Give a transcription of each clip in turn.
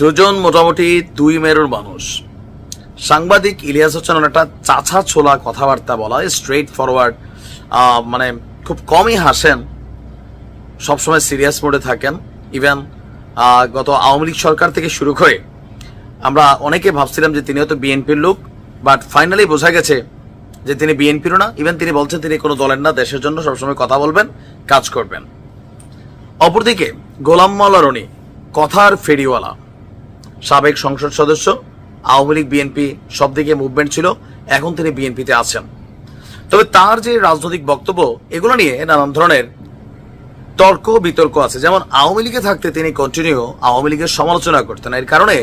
দুজন মোটামুটি দুই মেরুর মানুষ। সাংবাদিক ইলিয়াস হোসেন একটা চাছা ছোলা কথাবার্তা বলা স্ট্রেট ফরওয়ার্ড মানে খুব কমই হাসেন, সবসময় সিরিয়াস মোডে থাকেন। ইভেন গত আওয়ামী লীগ সরকার থেকে শুরু করে আমরা অনেকে ভাবছিলাম যে তিনি হয়তো বিএনপির লোক বাট ফাইনালি বোঝা গেছে যে তিনি বিএনপিরও না। ইভেন তিনি বলছেন তিনি কোনো দলের না, দেশের জন্য সবসময় কথা বলবেন, কাজ করবেন। অপরদিকে গোলাম মাওলা রনি কথার ফেরিওয়ালা। সাবেক সংসদ সদস্য, আওয়ামী লীগ, বিএনপি সব দিকে মুভমেন্ট ছিল, এখন তিনি বিএনপিতে আছেন। তবে তার যে রাজনৈতিক বক্তব্য, এগুলো নিয়ে নানান ধরনের তর্ক বিতর্ক আছে। যেমন আওয়ামী লীগে থাকতে তিনি কন্টিনিউ আওয়ামী লীগের সমালোচনা করতেন এর কারণে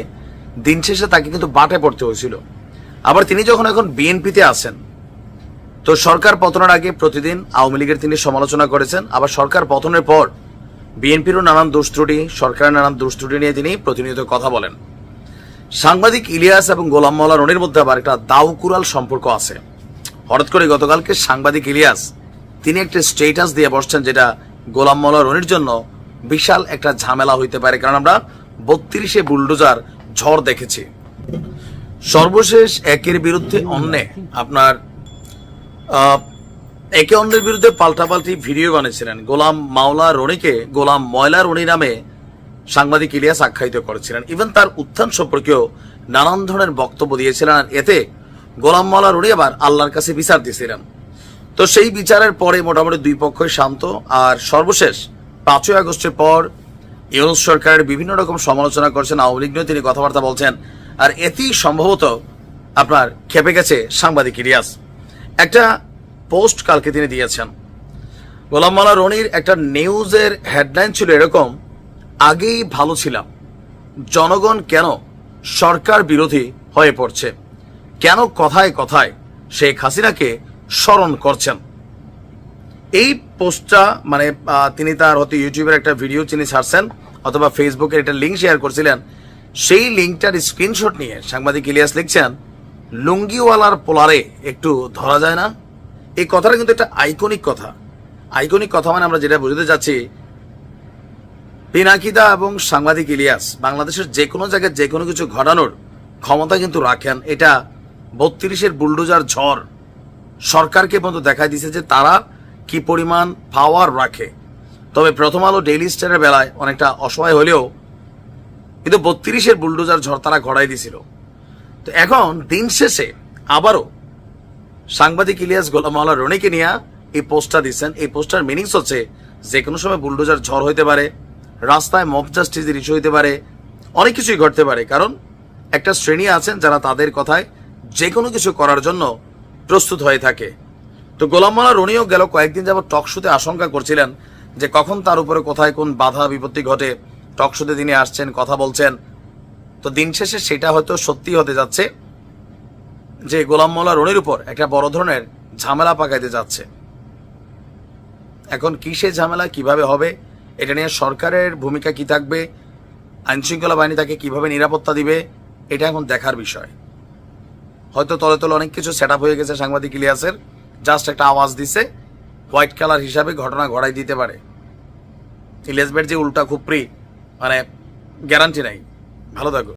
দিন শেষে তাকে কিন্তু বাটে পড়তে হয়েছিল। আবার তিনি যখন এখন বিএনপিতে আছেন, তো সরকার পতনের আগে প্রতিদিন আওয়ামী লীগের তিনি সমালোচনা করেছেন, আবার সরকার পতনের পর বিএনপিরও নানান দোষ ত্রুটি, সরকারের নানান দোষ ত্রুটি নিয়ে তিনি প্রতিনিয়ত কথা বলেন। সাংবাদিক ইলিয়াস এবং গোলাম মাওলা রনির মধ্যে আবার একটা দাউকুরাল সম্পর্ক আছে। হঠাৎ করে গতকালকে সাংবাদিক ইলিয়াস তিনি একটা স্টেটাস দিয়ে বসছেন যেটা গোলাম মাওলা রনির জন্য বিশাল একটা ঝামেলা হইতে পারে, কারণ আমরা বত্রিশে বুলডোজার ঝড় দেখেছি। সর্বশেষ একের বিরুদ্ধে অন্যে আপনার একে অন্যের বিরুদ্ধে পাল্টাপাল্টি ভিডিও বানিয়েছিলেন। গোলাম মাওলা রনিকে গোলাম ময়লা রনি নামে সাংবাদিক ইলিয়াস আখ্যায়িত করেছিলেন। ইভেন তার উত্থান সম্পর্কেও নানান ধরনের বক্তব্য দিয়েছিলেন আর এতে গোলাম মাওলা রনি আবার আল্লাহর কাছে বিচার দিয়েছিলেন। তো সেই বিচারের পরে মোটামুটি দুই পক্ষই শান্ত আর সর্বশেষ পাঁচই আগস্টের পর ইউনুস সরকারের বিভিন্ন রকম সমালোচনা করছেন, আওয়ামী লীগ নিয়েও তিনি কথাবার্তা বলছেন আর এতেই সম্ভবত আপনার খেপে গেছে সাংবাদিক ইলিয়াস। একটা পোস্ট কালকে তিনি দিয়েছেন। গোলাম মালা রনির একটা নিউজের হেডলাইন ছিল এরকম, আগেই ভালো ছিলাম। জনগণ কেন সরকার বিরোধী হয়ে পড়ছে? কেন কথায় কথায় শেখ হাসিনাকে স্মরণ করছেন? এই পোস্টটা মানে তিনি তার হয়তো ইউটিউবের একটা ভিডিও তিনি ছাড়ছেন, অথবা ফেসবুকের একটা লিঙ্ক শেয়ার করছিলেন, সেই লিঙ্কটার স্ক্রিনশট নিয়ে সাংবাদিক ইলিয়াস লিখছেন, লুঙ্গিওয়ালার পোলারে একটু ধরা যায় না? এই কথাটা কিন্তু একটা আইকনিক কথা। আইকনিক কথা মানে আমরা যেটা বুঝতে যাচ্ছি পিনাকিদা এবং সাংবাদিক ইলিয়াস, বাংলাদেশের যে কোনো জায়গায় যে কোনো কিছু ঘটানোর ক্ষমতা কিন্তু রাখেন। এটা বত্রিশের বুলডোজার ঝড় সরকারকে পর্যন্ত দেখা দিয়েছে যে তারা কি পরিমাণ পাওয়ার রাখে। তবে প্রথম আলো ডেইলি স্টারের বেলায় অনেকটা অসহায় হলেও কিন্তু বত্রিশের বুলডোজার ঝড় তারা ঘটাই দিয়েছিল তো এখন দিন শেষে আবারও সাংবাদিক ইলিয়াস গোলাম মাওলা রনিকে নিয়ে এই পোস্টটা দিচ্ছেন। এই পোস্টার মিনিংস হচ্ছে যে কোনো সময় বুলডোজার ঝড় হইতে পারে, রাস্তায় মব জাস্টিসের ইস্যু হইতে পারে, অনেক কিছুই ঘটতে পারে। কারণ একটা শ্রেণি আছেন যারা তাদের কথায় যে কোনো কিছু করার জন্য প্রস্তুত হয়ে থাকে। তো গোলাম মাওলা রনিও গেল কয়েকদিন যাবত টক শোতে আশঙ্কা করছিলেন যে কখন তার উপরে কোথায় কোন বাধা বিপত্তি ঘটে। টক শোতে তিনি আসছেন, কথা বলছেন। তো দিন শেষে সেটা হয়তো সত্যি হতে যাচ্ছে। যে গোলাম মোল্লা রনির উপর একটা বড় ধরনের ঝামেলা পাকাইতে যাচ্ছে। এখন কি সে ঝামেলা, কীভাবে হবে, এটা নিয়ে সরকারের ভূমিকা কি থাকবে, আইনশৃঙ্খলা বাহিনী তাকে কীভাবে নিরাপত্তা দিবে, এটা এখন দেখার বিষয়। হয়তো তলে তলে অনেক কিছু সেট হয়ে গেছে সাংবাদিক ইলিয়াসের জাস্ট একটা আওয়াজ দিছে হোয়াইট কালার হিসাবে ঘটনা ঘটাই দিতে পারে। ইলিয়াস বেড যে উল্টা খুপড়ি মানে গ্যারান্টি নাই। ভালো থাকো।